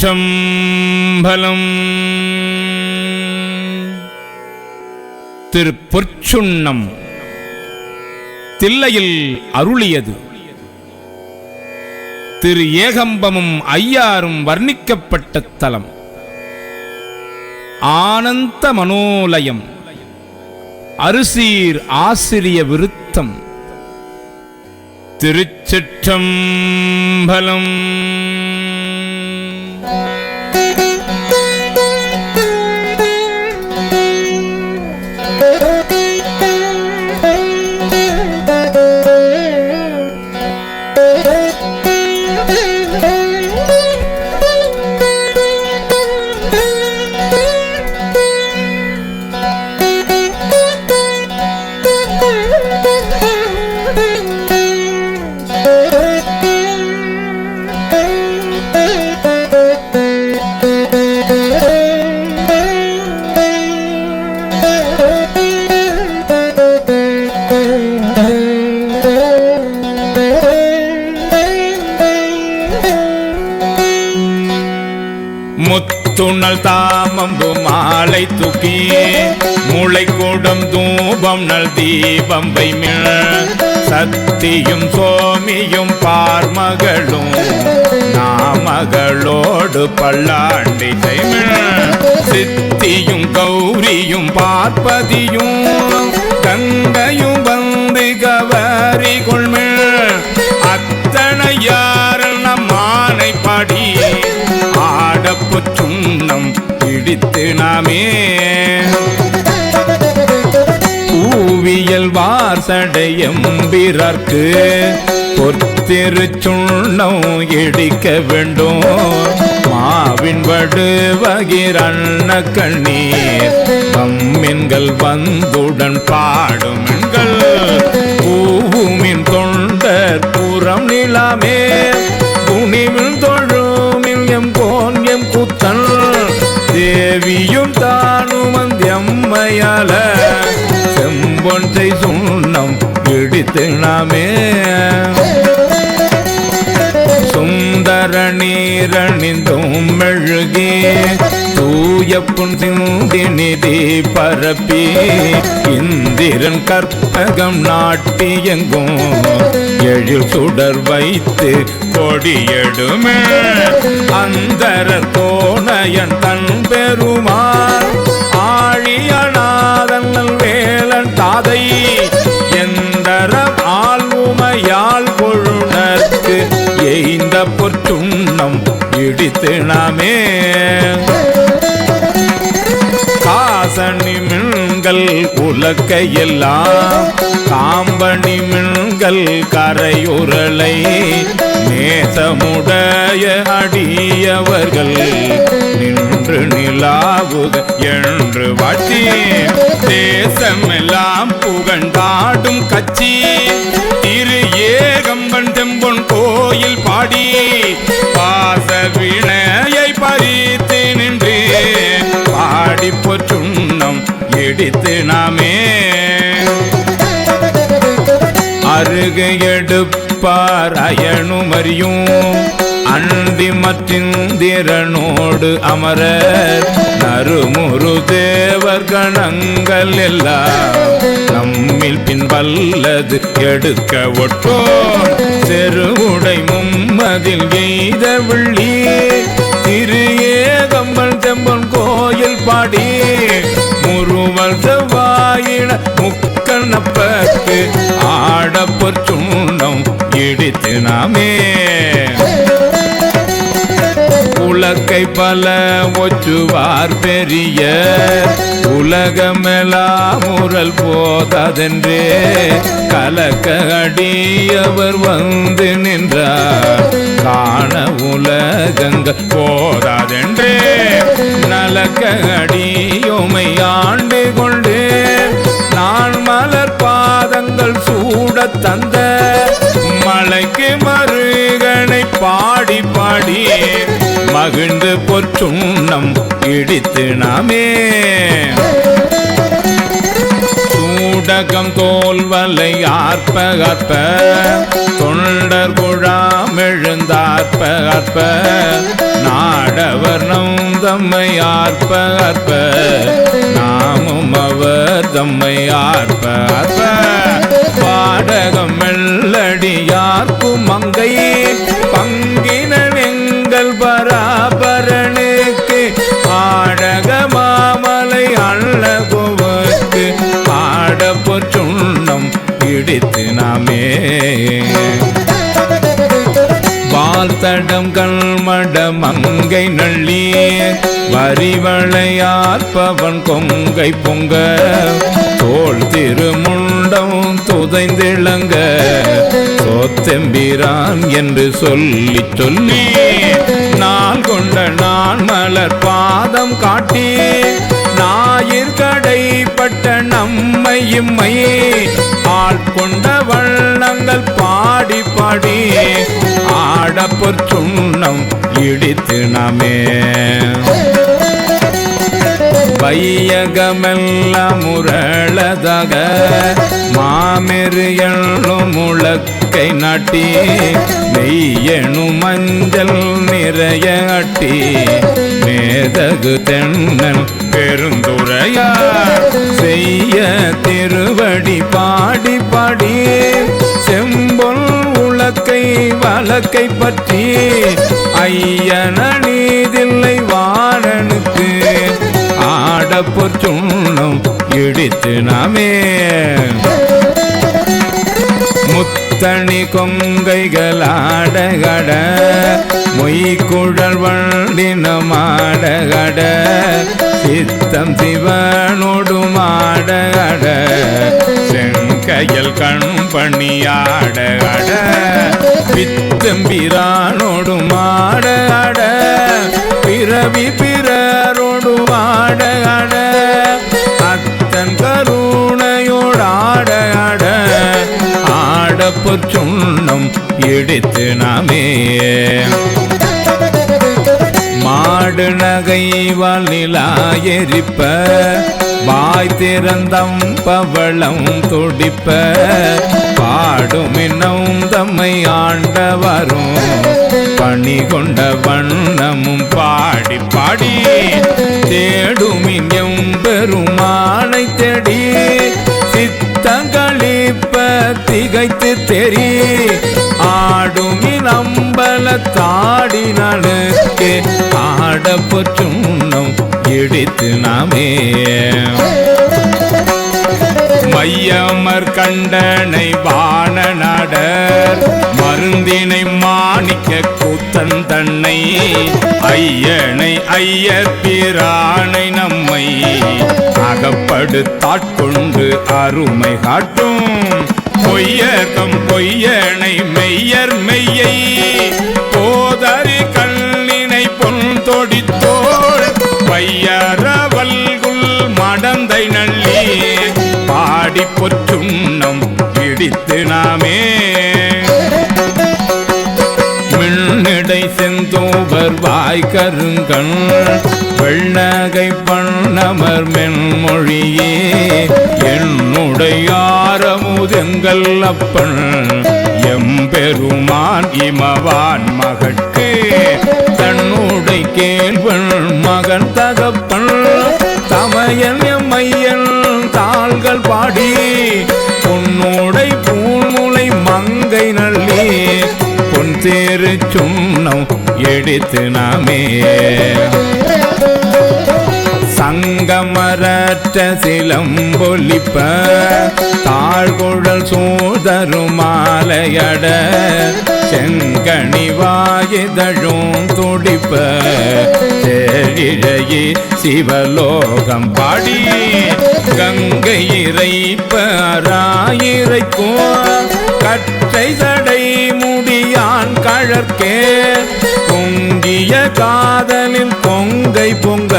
திருச்சிற்றம்பலம் திரு பொற்சுண்ணம் தில்லையில் அருளியது. திரு ஏகம்பமும் ஐயாரும் வர்ணிக்கப்பட்ட தலம். ஆனந்த மனோலயம். அரிசீர் ஆசிரிய விருத்தம். திருச்சிற்றம்பலம். முத்துணல் தாமம்பு மாலை தூக்கி முளை கூடம் தூபம் நல் தீபம் வைமிழ். சத்தியும் சோமியும் பார்மகளும் நாமகளோடு பல்லாண்டி செய்மிழ். சித்தியும் கௌரியும் பார்ப்பதியும் கங்கையும் வந்து கவரி கொள்மிழ். அத்தனையாரல் நம் ஆனை பாடி ஆடப்புச் நம் பிடித்து நாமே. பூவியல் வாசடையம்பிறர்க்கு பொத்திரு சுண்ணம் இடிக்க வேண்டும். மாவின் வடு வகிரண்ண கண்ணீர் தம்மின்கள் வந்துடன் பாடும் எண்கள். பூவுமின் தொண்டர் புறம் நிலாமே. போன் தேவியும் தானும் அந்தியம்மையால செம்பொன்றை சுண்ணம் பிடித்து நாமே. சுந்தர நீரணிந்தும் மெழுகே. தூய புன்சிந்தினி பரப்பி இந்திரன் கற்பகம் நாட்டியங்கும் எழில் சுடர் வைத்து கொடியெடுமே. அந்தர கோணையன் தன் பெருமான் ஆழியநாதன் வேளன் தாதை எந்தரம் ஆழ்வுமையால் பொழுணர்க்கு எய்ந்த பொற்றுண்ணம் இடித்து மின்கள் உலக்கையெல்லாம் காம்பணி மின்கள் கரையுரலை நேசமுடைய அடியவர்கள் நின்று நிலாவுக என்று வாட்டி தேசமெல்லாம் புகண்டாடும் கட்சி திரு ஏகம்பன் தெம்பொன் கோயில் பாடி. பாச வினையை பறித்து நின்று பாடி பொற்றுண்ணம் இடித்து நாமே. அருகு எடுப்பார் அயனுமறியும் அறியும். அண்டி மற்றிந்திரனோடு அமரர் நறுமுறு தேவர் கணங்கள் எல்லாம் நம்மில் பின்வல்லது எடுக்க ஒட்டோ செருவுடை மும்மதில் எய்த விள்ளி. திரு ஏகம்பன் செம்பன் கோ கோயில் பாடி முருவல் செவ்வாயின முக்கண்ணப்பத்து ஆடப்பொற் இடித்து நாமே. உலக்கை பல ஒற்றுவார் பெரிய உலகமெல்லாம் முரல் போதாதென்றே கலக்க அடியவர் வந்து நின்றார். காண உலகங்கள் போதாதென்றே நலக்க அடியோமை ஆண்டு கொண்டு. நான் மலர் பாதங்கள் சூட தந்த மகிழ்ந்து பொற்றுண்ணம் இடித்து நாமே. சூடகம் தோல்வலை ஆர்ப்ப ஆர்ப்ப தொண்டர் குழாம் எழுந்தார்ப்ப ஆர்ப்ப நாடவர் நம் தம்மை ஆர்ப்ப ஆர்ப்ப நாமும் அவர் தம்மை ஆர்ப்ப ஆர்ப்ப. பாடகம் மெல்லடியார்க்கும் மங்கை ஆடக மாமலை அள்ளகுவக்கு ஆடப்பொற் சுண்ணம் இடித்து நாமே. பால்தடம் கல்மடம் அங்கை நள்ளி வரிவளையாற்பவன் கொங்கை பொங்க. தோல் திருமுண்டம் துதைந்திளங்க சோத்தெம்பிரான் என்று சொல்லி சொல்லி நாள் கொண்ட நான் மலர் பாதம் காட்டி ஞாயிற் கடைப்பட்ட நம்மை இம்மை ஆள் கொண்ட வண்ணங்கள் பாடி பாடி ஆடப்பொற் சுண்ணம் இடித்து நாமே. வையகமெல்லாம் முரளதாக மாமெரு எண்ணும் கை நாட்டி மெய்யணு மஞ்சள் நிறைய அட்டி மேதகு தென்னல் பெருந்துரையார் செய்ய திருவடி பாடி பாடி செம்பொல் உலக்கை வழக்கை பற்றி ஐயன நீதில்லை வாழனுக்கு ஆடப்பொற் சுண்ணம் இடித்து நாமே. முத்தணி கொங்கைகளாடகட மொய்குழல் வண்டினமாடகட சித்தம் சிவனோடு மாடகட செங்கையல் கண் பணியாடகட பித்தம்பிரானோடு மாடகட பிறவி பிறரோடு மாடகட அத்தன் கருணையோடாட ஆட ஆடப்பொற் சுண்ணம் இடித்து நாமே. மாடு நகை வாலிலா எரிப்ப வாய் திறந்தம் பவளம் துடிப்ப. பாடும் இன்னும் தம்மை ஆண்டவரும் பணி கொண்ட வண்ணமும் பாடி பாடி. தேடும் இங்கும் பெருமானை தேடி சித்தங்களிப்ப திகைத்து தெரி. ஆடும் ஆடுமின் அம்பல தாடினனுக்கு ஆடப்பொற்றுண்ணம் இடித்து நாமே. மையமர் கண்டனை வான நாடர். மருந்தினை மாணிக்க கூத்தன் தன்னை. ஐயனை ஐய பிரானை நம்மை. அகப்படுத்தாட்கொண்டு அருமை காட்டும். பொய்யர் தம் பொய்யனை மெய்யர் மெய்யை. போதறி கல்லினை பொன் தொடித்தோள் பையரவல்குள் மடந்தை நள்ளி. பாடி பொற்றுண்ணம் பிடித்து நாமே. மின்னடை செந்தோவர் வாய் வெள்ளகை பண்ணமர் மென்மொழியே. என் என்னுடையாரமுதெங்கள் அப்பன் எம்பெருமான் இமவான் மகட்கு தன்னுடை கேள்வன் மகன் தகப்பன். தமையன் எம்மையன் தாள்கள் பாடி பொன்னோடை பூமுளை மங்கை நல்லி பொன் தேரு சுண்ணம் எடுத்து நாமே. சங்கமரற்ற சிலம்பொலிப்ப தாழ்குழல் சூதருமாலையட செங்கனி வாயுதழும் துடிப்ப செழிழையே சிவலோகம் பாடி கங்கை இறைப்ப ராயிரைக்கும் கற்றை தடை முடியான் கழற்கே பொங்கிய காதலில் பொங்கை பொங்க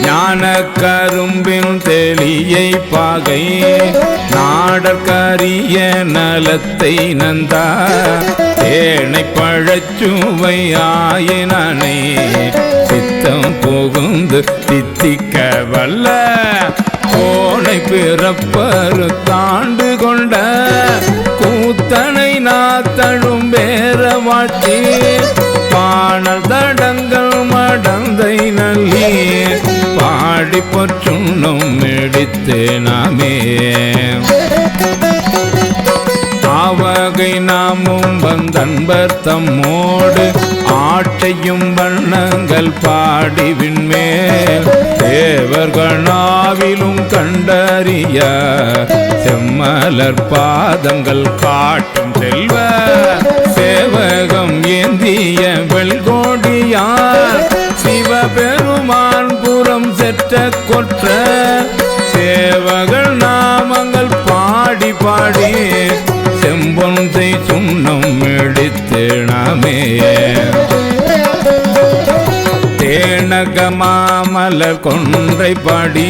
ஞான கரும்பின் தெளியை பாகை நாடற்கரிய நலத்தை நந்தா. தேனை பழச்சுவை ஆயினனை சித்தம் புகுந்து தித்திக்க வல்ல. கோனை பிறப்பரு தாண்டு கொண்ட கூத்தனை நாத்தழும் பேர வாழ்த்தி. பாணல் தட பாடி பொற்றுண்ணும் எடுத்து நாமே. ஆவகை நாமும் வந்தன்பர் தம்மோடு ஆட்டையும் வண்ணங்கள் பாடி விண்மேல். தேவர்களாவிலும் கண்டறிய செம்மலர் பாதங்கள் காட்டும் செல்வ. சேவகம் ஏந்திய வெள்கோடியார். சிவபெருமான் புறம் செற்ற கொற்ற சேவகள் நாமங்கள் பாடி பாடி செம்பொன்றை சுண்ணம் எடுத்து நாமே தேனகமாமலர் கொன்றை பாடி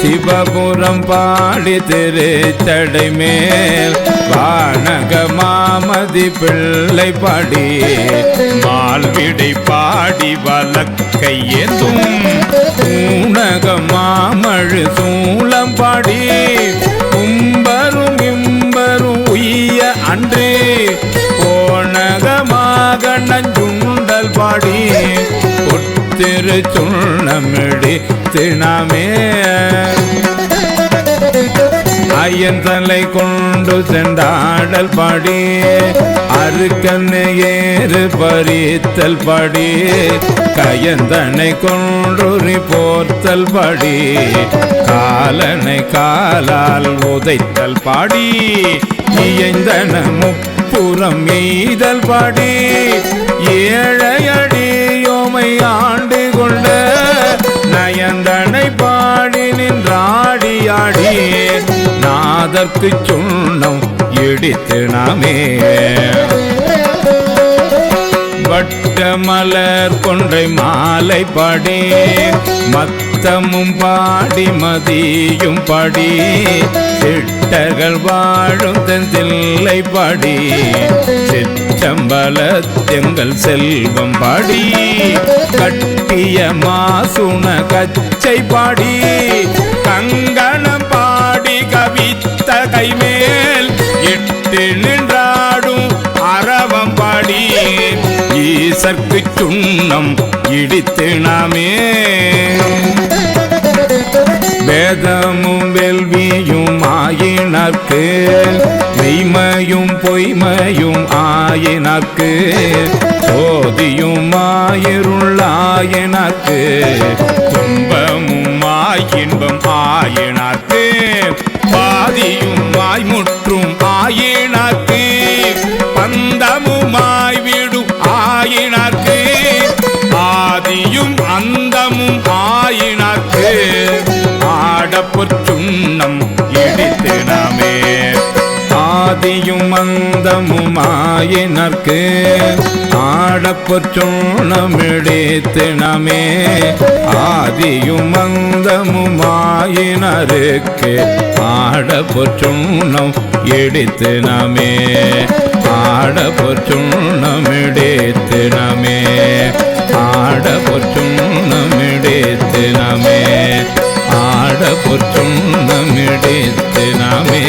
சிவபுரம் பாடி திருச்சடை மேல் பானக மாமதி பிள்ளை பாடி மால்விடை பாடி வலக்கை ஏந்தும். ஊனக மாமழு சூளம் பாடி கும்பரும் இம்பரும் உய்ய அன்றே. போனகமாக நஞ்சுண்டல் பாடி ஒத்திரு சுண்ணமிடி தினமே. ஐயன் தலை கொண்டு சென்றாடல் படி அருக்கண்ணு ஏறு பறித்தல் படி கையந்தனை கொன்றுரி போர்த்தல் படி காலனை காலால் உதைத்தல் பாடி இயந்தன முப்புறம் எய்தல் பாடி ஏழையடியோமை ஆண்டு கொண்ட நயந்தனை பாடி நின்றாடி நாதற்கு சுண்ணம் இடித்து நாமே. வட்ட மலர் கொன்றை மாலை படி மத்தமும் பாடி மதியும் படி திட்டர்கள் வாழும் தெந்தில்லை படி சிற்றம்பலத்தெங்கள் செல்வம் படி கட்டிய மாசுண கச்சை பாடி கங்கணம் கவித்த மேல் எட்டு நின்றாடும் அறவம் பாடி ஈசற்கு சுண்ணம் இடித்து நாமே. வேதமும் வெல்வியும் ஆயினர்க்கு மெய்மையும் பொய்மையும் ஆயினர்க்கு சோதியும் ஆயிருள்ளாயினர்க்கு துன்பமும் ஆயின்பம் ஆயினர்க்கு. பாதியும் ஆய்முற்றும் ஆயினர்க்கு பந்தமுமாய் விடும் ஆயினர்க்கு ஆதியும் அந்தமும் ஆயினர்க்கு. ஆடப்புற் சுண்ணம் இடித்து நாமே. ஆதியும் அந்தமும் ஆயினர்க்கு ஆதியும் அந்தமும் ஆடப்பொற்றோணம் ஆடப்புற் சுண்ணம் இடித்து நாமே